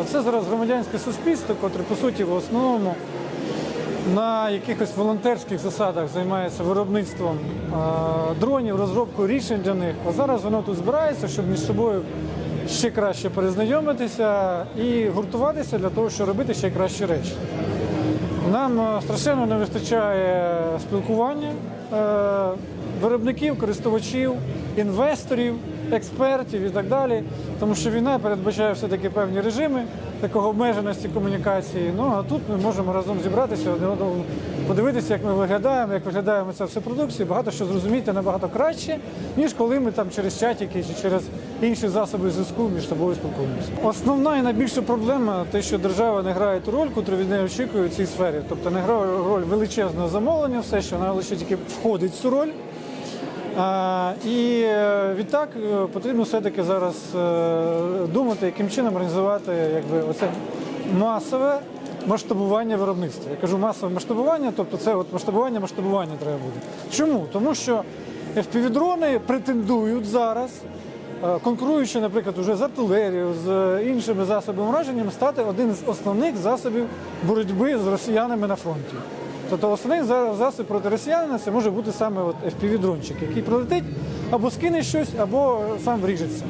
Оце зараз громадянське суспільство, котре по суті в основному на якихось волонтерських засадах займається виробництвом дронів, розробкою рішень для них. А зараз воно тут збирається, щоб між собою ще краще перезнайомитися і гуртуватися для того, щоб робити ще кращі речі. Нам страшенно не вистачає спілкування е, виробників, користувачів, інвесторів, експертів і так далі. Тому що війна передбачає все-таки певні режими такого обмеженості комунікації. Ну а тут ми можемо разом зібратися, один одному подивитися, як ми виглядаємо, як виглядаємо ця вся продукція, багато що зрозуміти набагато краще, ніж коли ми там через чатики чи через інші засоби зв'язку між собою спілкуємося. Основна і найбільша проблема те, що держава не грає ту роль, яку від неї очікує в цій сфері. Тобто не грає роль величезного замовлення, все, що вона лише тільки входить в цю роль. І е, відтак е, потрібно все-таки зараз е, думати, яким чином організувати якби, оце масове масштабування виробництва. Я кажу масове масштабування, тобто це от масштабування масштабування треба буде. Чому? Тому що FPV-дрони претендують зараз, конкуруючи, наприклад, уже з артилерією, з іншими засобами враження, стати один з основних засобів боротьби з росіянами на фронті. Тобто основний за- засіб проти росіянина це може бути саме от FPV-дрончик, який прилетить або скине щось, або сам вріжеться.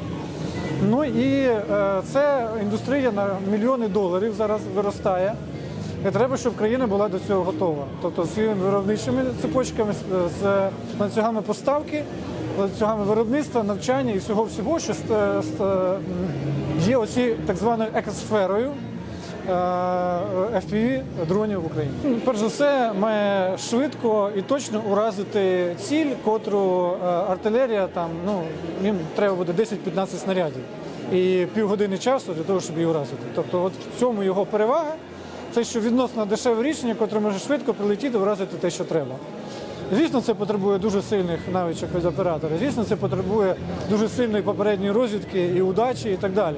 Ну і е, це індустрія на мільйони доларів зараз виростає. І треба, щоб країна була до цього готова. Тобто з виробничими цепочками, з, ланцюгами поставки, ланцюгами виробництва, навчання і всього всього, що є оці так званою екосферою FPV дронів в Україні. Перш за все, має швидко і точно уразити ціль, котру е, артилерія там ну їм треба буде 10-15 снарядів і півгодини часу для того, щоб її уразити. Тобто, от в цьому його перевага. Це що відносно дешеве рішення, котре може швидко прилетіти, вразити те, що треба. Звісно, це потребує дуже сильних навичок від оператора. Звісно, це потребує дуже сильної попередньої розвідки і удачі, і так далі.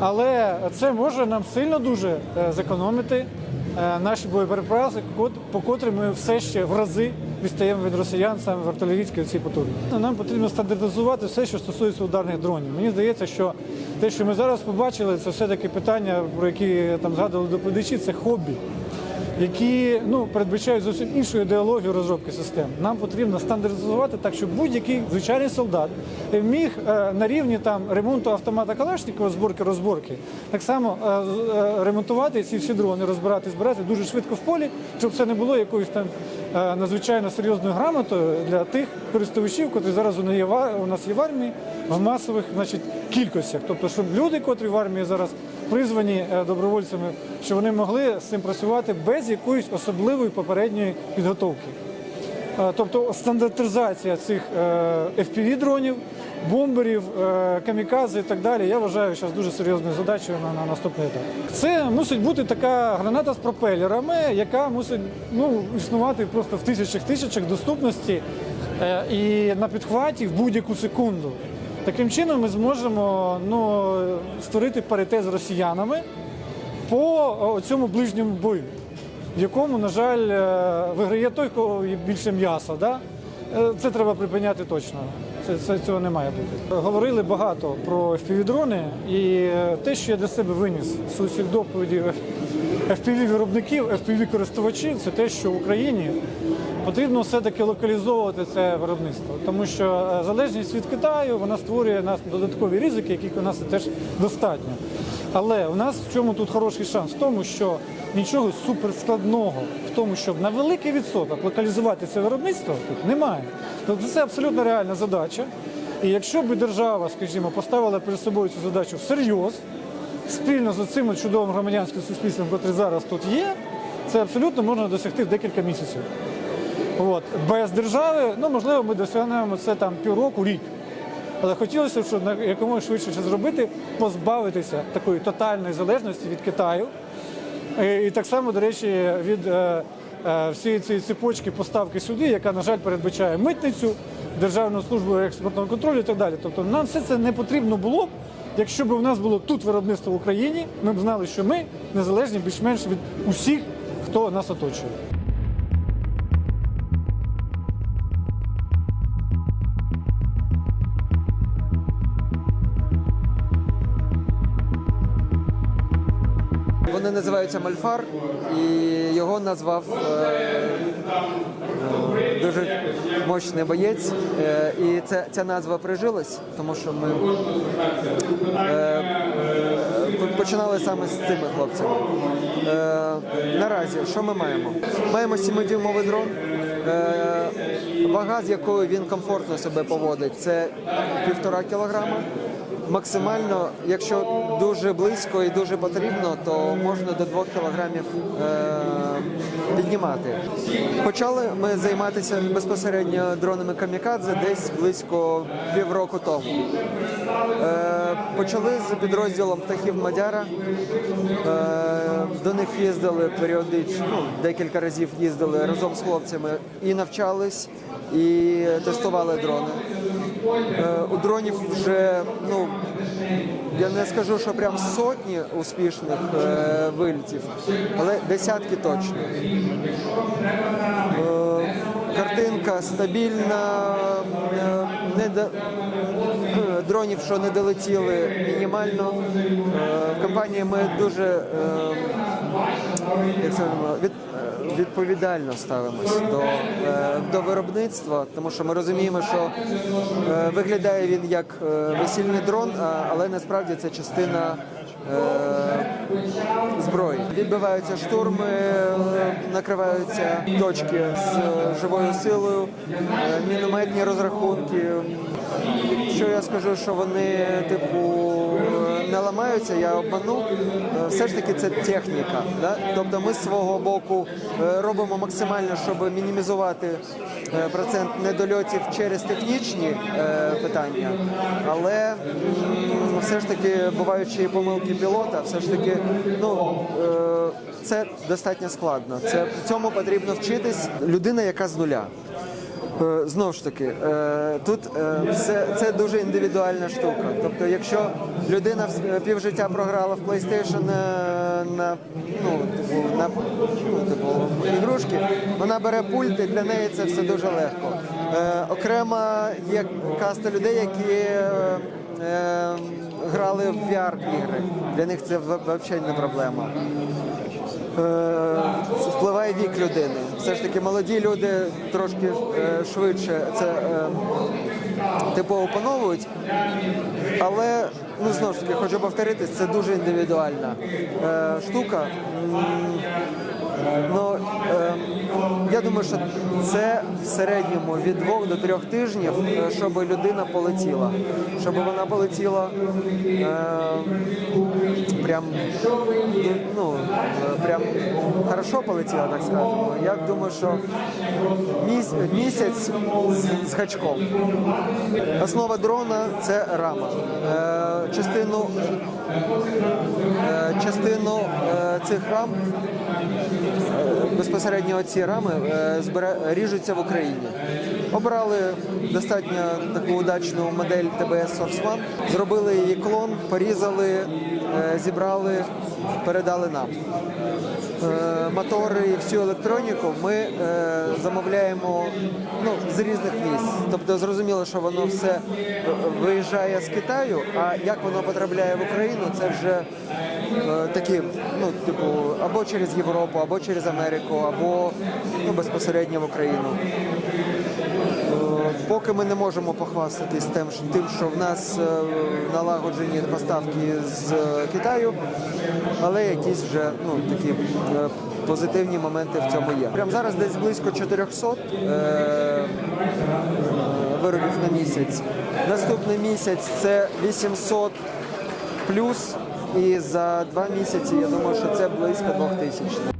Але це може нам сильно дуже е, зекономити е, наші боєприпаси, по котрим ми все ще в рази відстаємо від росіян саме в артилерійській цій потужності. Нам потрібно стандартизувати все, що стосується ударних дронів. Мені здається, що те, що ми зараз побачили, це все-таки питання, про які там згадували доповідачі, це хобі які ну передбачають зовсім іншу ідеологію розробки систем. Нам потрібно стандартизувати так, щоб будь-який звичайний солдат міг е, на рівні там ремонту автомата Калашникова, зборки розборки, так само е, е, ремонтувати ці всі дрони, розбирати, збирати дуже швидко в полі, щоб це не було якоюсь там надзвичайно серйозною грамотою для тих користувачів, котрі зараз у нас є в армії в масових значить, кількостях. Тобто, щоб люди, котрі в армії зараз призвані е, добровольцями, щоб вони могли з цим працювати без якоїсь особливої попередньої підготовки. Е, Тобто стандартизація цих FPV-дронів, бомберів, е, камікадзе і так далі, я вважаю зараз дуже серйозною задачею на, на наступний етап. Це мусить бути така граната з пропелерами, яка мусить ну, існувати просто в тисячах тисячах доступності е, і на підхваті в будь-яку секунду. Таким чином ми зможемо ну, створити паритет з росіянами по цьому ближньому бою, в якому, на жаль, е, виграє той, кого більше м'яса. Да? Е, Це треба припиняти точно. Це, це цього не має бути. Говорили багато про FPV-дрони, і е, те, що я для себе виніс з усіх доповідей FPV-виробників, FPV-користувачів, це те, що в Україні потрібно все-таки локалізовувати це виробництво, тому що е, залежність від Китаю вона створює нас додаткові ризики, яких у нас теж достатньо. Але у нас в чому тут хороший шанс? В тому, що нічого суперскладного в тому, щоб на великий відсоток локалізувати це виробництво, тут немає. Тобто це абсолютно реальна задача. І якщо б держава, скажімо, поставила перед собою цю задачу всерйоз, спільно з цим чудовим громадянським суспільством, яке зараз тут є, це абсолютно можна досягти в декілька місяців. От. Без держави, ну можливо, ми досягнемо це там півроку, рік. Але хотілося б, щоб якомога швидше це зробити, позбавитися такої тотальної залежності від Китаю. І, і так само, до речі, від е, е, всієї цієї цепочки поставки сюди, яка, на жаль, передбачає митницю, Державну службу експортного контролю і так далі. Тобто нам все це не потрібно було б, якщо б у нас було тут виробництво в Україні, ми б знали, що ми незалежні більш-менш від усіх, хто нас оточує. Вони називаються Мальфар, і його назвав е, е, дуже мощний боєць. Е, І це, ця назва прижилась, тому що ми починали саме з цими хлопцями. Наразі, що ми маємо? Маємо 7-дюймовий дрон. Вага, з якою він комфортно себе поводить, це півтора кілограма. Максимально, якщо дуже близько і дуже потрібно, то можна до 2 кілограмів е, піднімати. Почали ми займатися безпосередньо дронами камікадзе десь близько півроку тому. Е, почали з підрозділом птахів Мадяра. Е, до них їздили періодично, ну, декілька разів їздили разом з хлопцями і навчались, і тестували дрони. Е, У дронів вже, ну, я не скажу, що прям сотні успішних е, але десятки точно. Картинка стабільна, е, не до... е, дронів, що не долетіли мінімально. Е, В компанії ми дуже е, як від, відповідально ставимось до, до виробництва, тому що ми розуміємо, що виглядає він як весільний дрон, але насправді це частина зброї. Відбиваються штурми, е, накриваються точки з е, живою силою, е, мінометні розрахунки. Якщо я скажу, що вони типу не ламаються, я обману. Е, Все ж таки це техніка. Да? Тобто ми з свого боку е, робимо максимально, щоб мінімізувати е, процент недольотів через технічні питання, але все ж таки буваючи помилки пілота, все ж таки ну. Це достатньо складно. Це цьому потрібно вчитись. Людина, яка з нуля. Е, Знову ж таки, е, тут е, все це дуже індивідуальна штука. Тобто, якщо людина півжиття програла в PlayStation на ну типу на ну, типу ігрушки, вона бере пульт і для неї це все дуже легко. Окремо є каста людей, які грали в VR ігри. Для них це взагалі не проблема. Впливає вік людини. Все ж таки молоді люди трошки е, швидше це е, типу опановують, але ну знову ж таки хочу повторитись, це дуже індивідуальна е, штука. Ну, я думаю, що це в середньому від двох до трьох тижнів, е, щоб людина полетіла. Щоб вона полетіла е, прям ну, е, прям хорошо полетіла, так скажемо. Я думаю, що міс- місяць з, гачком. Основа дрона це рама. Е, частину е, частину е, цих рам безпосередньо ці рами е, ріжуться в Україні. Обрали достатньо таку удачну модель TBS Source One, зробили її клон, порізали, е, зібрали, передали нам. Е, Мотори і всю електроніку ми замовляємо ну, з різних місць. Тобто зрозуміло, що воно все виїжджає з Китаю, а як воно потрапляє в Україну, це вже такі, ну, типу, або через Європу, або через Америку, або ну, безпосередньо в Україну. Е, Поки ми не можемо похвастатись тим, що- в нас е, налагоджені поставки з е, Китаю, але якісь вже ну, такі е, позитивні моменти в цьому є. Прямо зараз десь близько 400 е, виробів на місяць. Наступний місяць це 800 плюс, і за два місяці я думаю, що це близько 2000.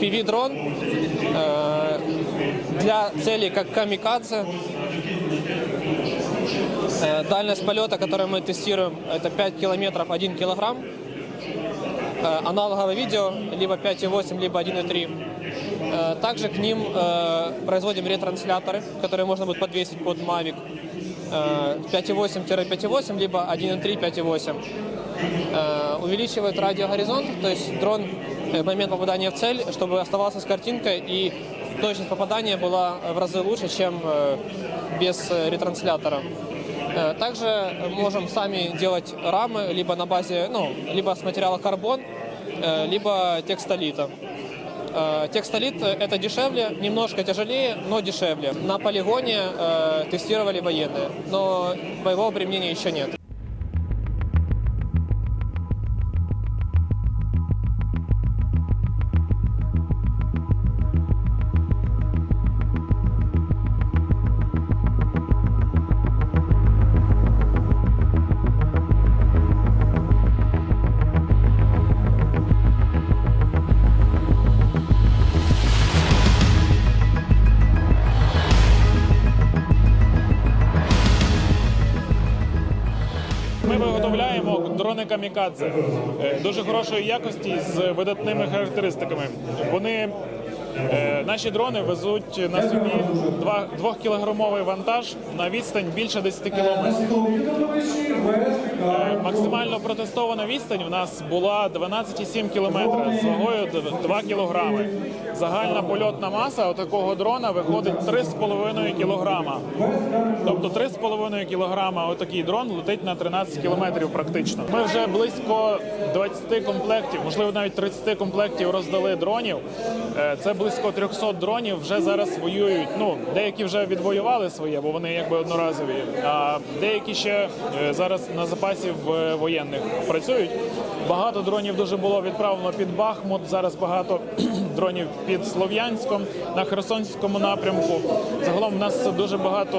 FPV-дрон э, для целей как камикадзе. Э, дальность полета, которую мы тестируем, это 5 километров 1 килограмм. Э, аналоговое видео, либо 5,8, либо 1,3. Э, также к ним э, производим ретрансляторы, которые можно будет подвесить под Mavic. Э, 5,8-5,8, либо 1,3-5,8. Э, увеличивает радиогоризонт, то есть дрон э, в момент попадания в цель, чтобы оставался с картинкой и точность попадания была в разы лучше, чем э, без э, ретранслятора. Э, Также можем сами делать рамы либо на базе, ну, либо с материала карбон, э, либо текстолита. Э, Текстолит э, это дешевле, немножко тяжелее, но дешевле. На полигоне э, тестировали военные, но боевого применения еще нет. Камікадзе дуже хорошої якості з видатними характеристиками. Вони е, наші дрони везуть на собі 2 кілограмовий вантаж на відстань більше 10 кілометрів. Е, Максимально протестована відстань у нас була 12,7 кілометра з вагою 2 кілограми. Загальна польотна маса такого дрона виходить 3,5 кілограма. Тобто 3,5 кілограма отакий дрон летить на 13 кілометрів практично. Ми вже близько 20 комплектів, можливо навіть 30 комплектів роздали дронів. Е, Це близько 300 дронів вже зараз воюють. Ну, деякі вже відвоювали своє, бо вони якби одноразові. А деякі ще е, зараз на запасі в воєнних працюють. Багато дронів дуже було відправлено під Бахмут. Зараз багато дронів під Слов'янськом на Херсонському напрямку. Загалом в нас дуже багато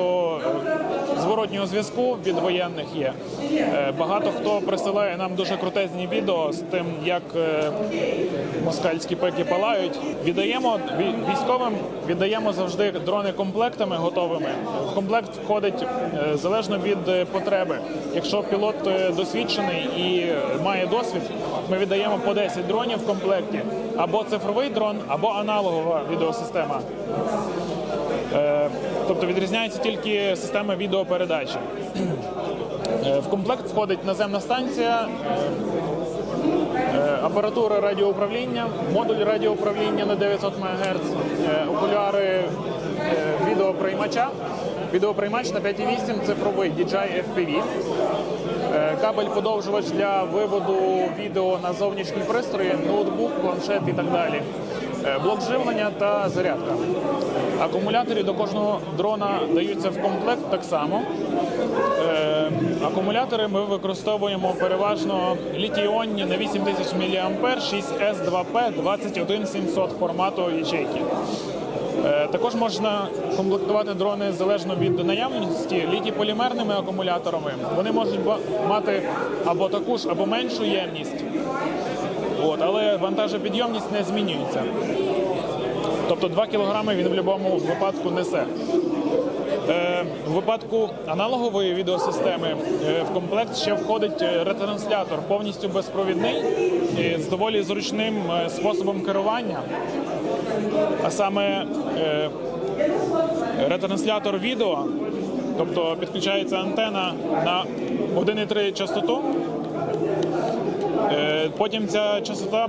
е, зворотнього зв'язку від воєнних є. Е, Багато хто присилає нам дуже крутезні відео з тим, як е, москальські пеки палають. Віддаємо військовим, віддаємо завжди дрони комплектами готовими. В комплект входить залежно від потреби. Якщо пілот досвідчений і має досвід, ми віддаємо по 10 дронів в комплекті або цифровий дрон, або аналогова відеосистема. Е, Тобто відрізняється тільки система відеопередачі. Е, В комплект входить наземна станція, е, апаратура радіоуправління, модуль радіоуправління на 900 МГц, окуляри відеоприймача, відеоприймач на 5,8 цифровий DJI FPV, кабель подовжувач для виводу відео на зовнішні пристрої, ноутбук, планшет і так далі. Е, Блок живлення та зарядка. Акумулятори до кожного дрона даються в комплект так само. Е, акумулятори ми використовуємо переважно літій-іонні на 8000 мА 6S2P 21700 формату ячейки. Е, Також можна комплектувати дрони залежно від наявності літій-полімерними акумуляторами. Вони можуть мати або таку ж, або меншу ємність. От, але вантажопідйомність не змінюється. Тобто 2 кг він в будь-якому випадку несе. Е, В випадку аналогової відеосистеми е, в комплект ще входить е, ретранслятор, повністю безпровідний і з доволі зручним е, способом керування. А саме е, ретранслятор відео, тобто підключається антена на 1,3 частоту. Е, Потім ця частота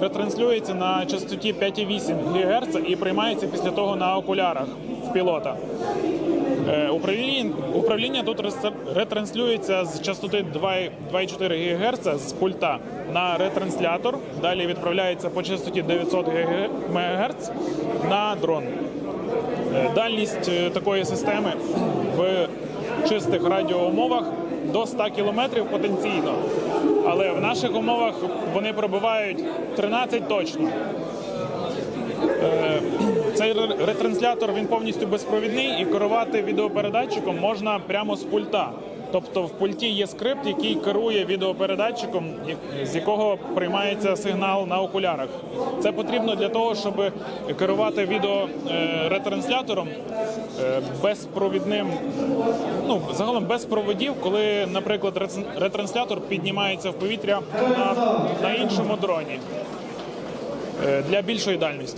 ретранслюється на частоті 5,8 ГГц і приймається після того на окулярах в пілота. Е, Управління, управління тут ретранслюється з частоти 2 2,4 ГГц з пульта на ретранслятор. Далі відправляється по частоті 900 МГц на дрон. Е, Дальність е, такої системи в чистих радіоумовах до 100 км потенційно. Але в наших умовах вони пробивають 13 точно. Е, Цей ретранслятор він повністю безпровідний і керувати відеопередатчиком можна прямо з пульта. Тобто в пульті є скрипт, який керує відеопередатчиком, з якого приймається сигнал на окулярах. Це потрібно для того, щоб керувати відеоретранслятором е, безпровідним, ну загалом без проводів, коли, наприклад, ретранслятор піднімається в повітря на, на іншому дроні е, для більшої дальності.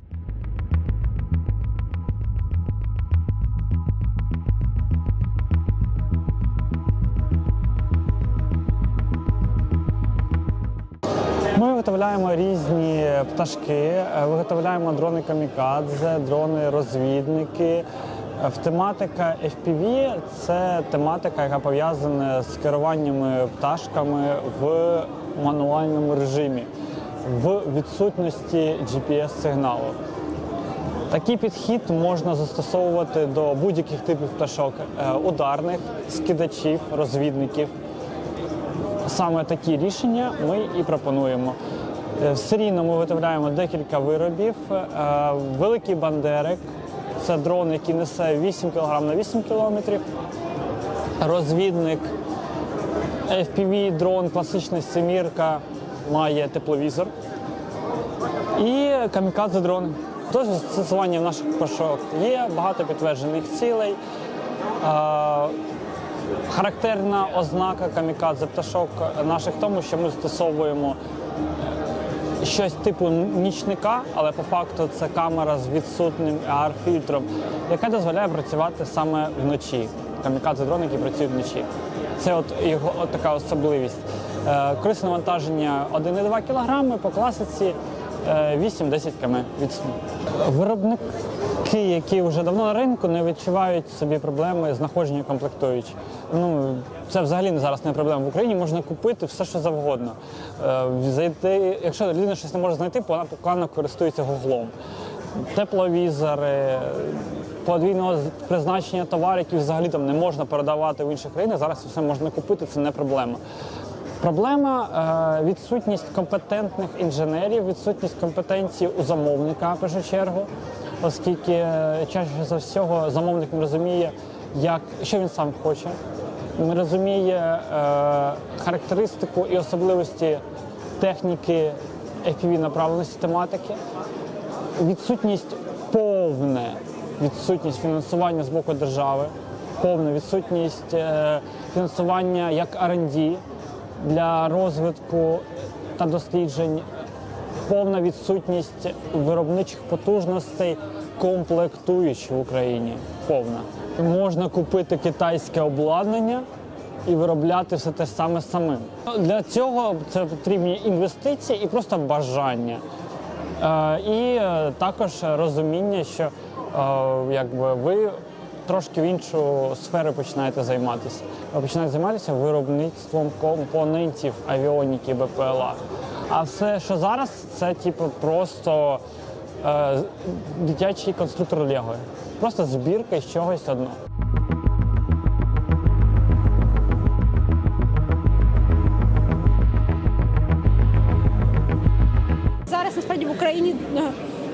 Виготовляємо різні пташки, е, виготовляємо дрони камікадзе, дрони розвідники. Е, В тематика FPV – це тематика, яка пов'язана з керуваннями пташками в мануальному режимі, в відсутності GPS-сигналу. Такий підхід можна застосовувати до будь-яких типів пташок е, ударних, скидачів, розвідників. Саме такі рішення ми і пропонуємо. Е, Серійно ми виготовляємо декілька виробів. Е, Великий бандерик це дрон, який несе 8 кг на 8 км. Розвідник FPV дрон, класична семірка, має тепловізор. І камікадзе дрони. Тож застосування в наших пташок є багато підтверджених цілей. Е, Характерна ознака камікадзе пташок наших тому, що ми застосовуємо щось типу нічника, але по факту це камера з відсутнім AR-фільтром, яка дозволяє працювати саме вночі. Камікадзе дрони, які працюють вночі. Це от його от така особливість. Е, Корисне навантаження 1,2 кг по класиці е, 8-10 км від Виробники, які вже давно на ринку, не відчувають собі проблеми знаходження комплектуючих. Ну це взагалі зараз не проблема в Україні. Можна купити все, що завгодно. Е, Зайти, якщо людина щось не може знайти, вона покладно користується гуглом. Тепловізори, подвійного призначення товарів, які взагалі там не можна передавати в інші країни. Зараз все можна купити, це не проблема. Проблема е, відсутність компетентних інженерів, відсутність компетенції у замовника в першу чергу, оскільки е, чаще за всього замовник не розуміє, як, що він сам хоче, не розуміє е, характеристику і особливості техніки FPV направленості тематики. Відсутність повне відсутність фінансування з боку держави, повна відсутність е, фінансування як R&D для розвитку та досліджень, повна відсутність виробничих потужностей комплектуючих в Україні. Повна. Можна купити китайське обладнання і виробляти все те саме самим. Для цього це потрібні інвестиції і просто бажання. Е, І е, також розуміння, що е, якби ви трошки в іншу сферу починаєте займатися. Ви починаєте займатися виробництвом компонентів авіоніки БПЛА. А все, що зараз, це типу просто е, дитячий конструктор Лего. Просто збірка з чогось одного. Зараз насправді в Україні е,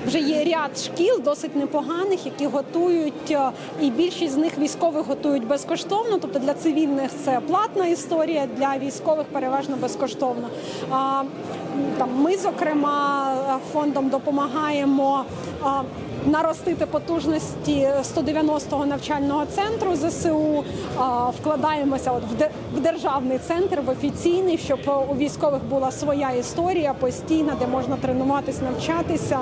вже є ряд шкіл досить непоганих, які готують, е, і більшість з них військових готують безкоштовно. Тобто для цивільних це платна історія, для військових переважно безкоштовно. Там ми, зокрема, фондом допомагаємо. Наростити потужності 190-го навчального центру ЗСУ вкладаємося от в де- в державний центр, в офіційний, щоб у військових була своя історія постійна, де можна тренуватись, навчатися.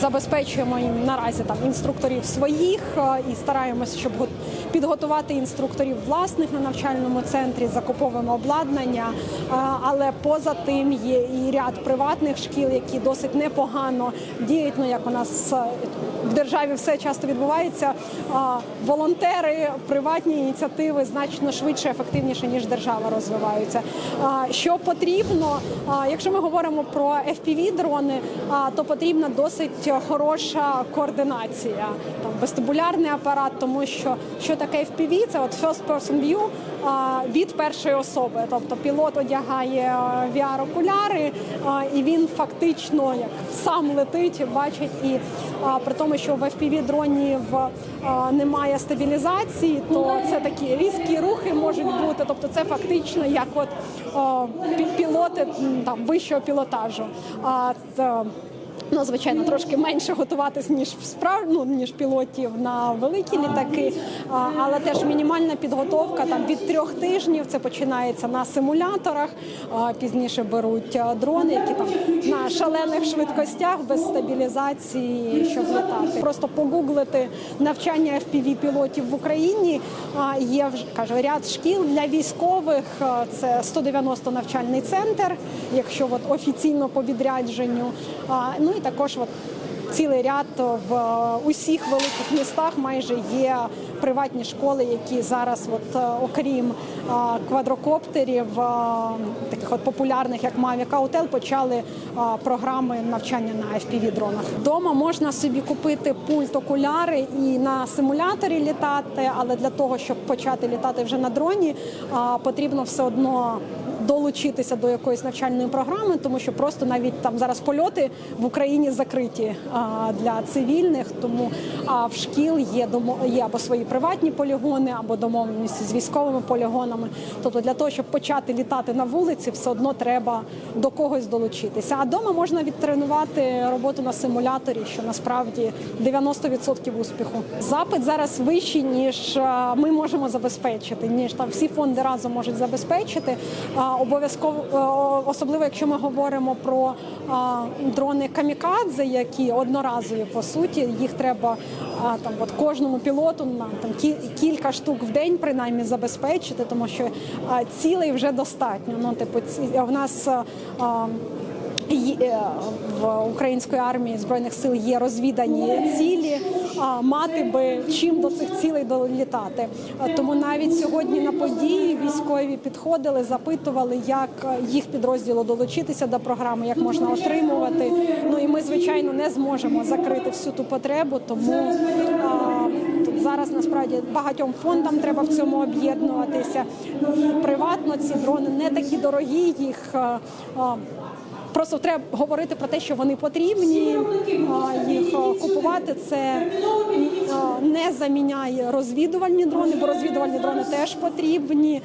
Забезпечуємо їм наразі там інструкторів своїх і стараємося, щоб підготувати інструкторів власних на навчальному центрі, закуповуємо обладнання. Але поза тим є і ряд приватних шкіл, які досить непогано діють. Ну як у нас е, в державі все часто відбувається. Волонтери, приватні ініціативи значно швидше, ефективніше ніж держава розвиваються. Що потрібно, якщо ми говоримо про fpv дрони, то потрібна досить хороша координація, там вестибулярний апарат, тому що що таке FPV? Це от first person view від першої особи. Тобто пілот одягає VR-окуляри, і він фактично як сам летить, бачить і при тому, що в FPV дронів немає стабілізації, то це такі різкі рухи можуть бути. Тобто, це фактично як от пілоти там вищого пілотажу. А Ну, звичайно, трошки менше готуватись, ніж справ... ну, ніж пілотів на великі літаки, але теж мінімальна підготовка там від трьох тижнів. Це починається на симуляторах. А, Пізніше беруть дрони, які там на шалених швидкостях без стабілізації, щоб літати. Просто погуглити навчання fpv пілотів в Україні. А, Є вже кажу, ряд шкіл для військових. Це 190 навчальний центр, якщо от офіційно по відрядженню. Ну і також от цілий ряд в е, усіх великих містах майже є приватні школи, які зараз, от е, окрім е, квадрокоптерів, таких от популярних як Mavic Autel, почали програми навчання на fpv дронах. Дома можна собі купити пульт окуляри і на симуляторі літати, але для того, щоб почати літати вже на дроні, потрібно все одно долучитися до якоїсь навчальної програми, тому що просто навіть там зараз польоти в Україні закриті для цивільних. Тому а в шкіл є домо є або свої приватні полігони, або домовленості з військовими полігонами. Тобто для того, щоб почати літати на вулиці, все одно треба до когось долучитися. А вдома можна відтренувати роботу на симуляторі, що насправді 90% успіху. Запит зараз вищий ніж ми можемо забезпечити, ніж там всі фонди разом можуть забезпечити. Обов'язково е, особливо, якщо ми говоримо про дрони камікадзе, які одноразові по суті, їх треба там от кожному пілоту на там кі- кілька штук в день принаймні забезпечити, тому що цілей вже достатньо. Ну, типу, в нас. Е, в української армії збройних сил є розвідані цілі, а мати би чим до цих цілей долітати. Тому навіть сьогодні на події військові підходили, запитували, як їх підрозділу долучитися до програми, як можна отримувати. Ну і ми, звичайно, не зможемо закрити всю ту потребу, тому зараз насправді багатьом фондам треба в цьому об'єднуватися. І приватно ці дрони не такі дорогі, їх. Просто треба говорити про те, що вони потрібні. Їх купувати це не заміняє розвідувальні дрони, бо розвідувальні дрони теж потрібні.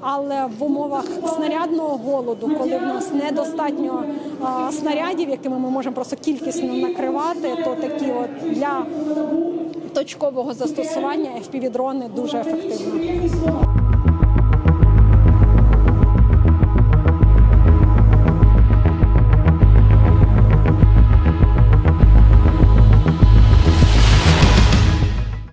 Але в умовах снарядного голоду, коли в нас недостатньо снарядів, якими ми можемо просто кількісно накривати, то такі от для точкового застосування FPV-дрони дуже ефективні.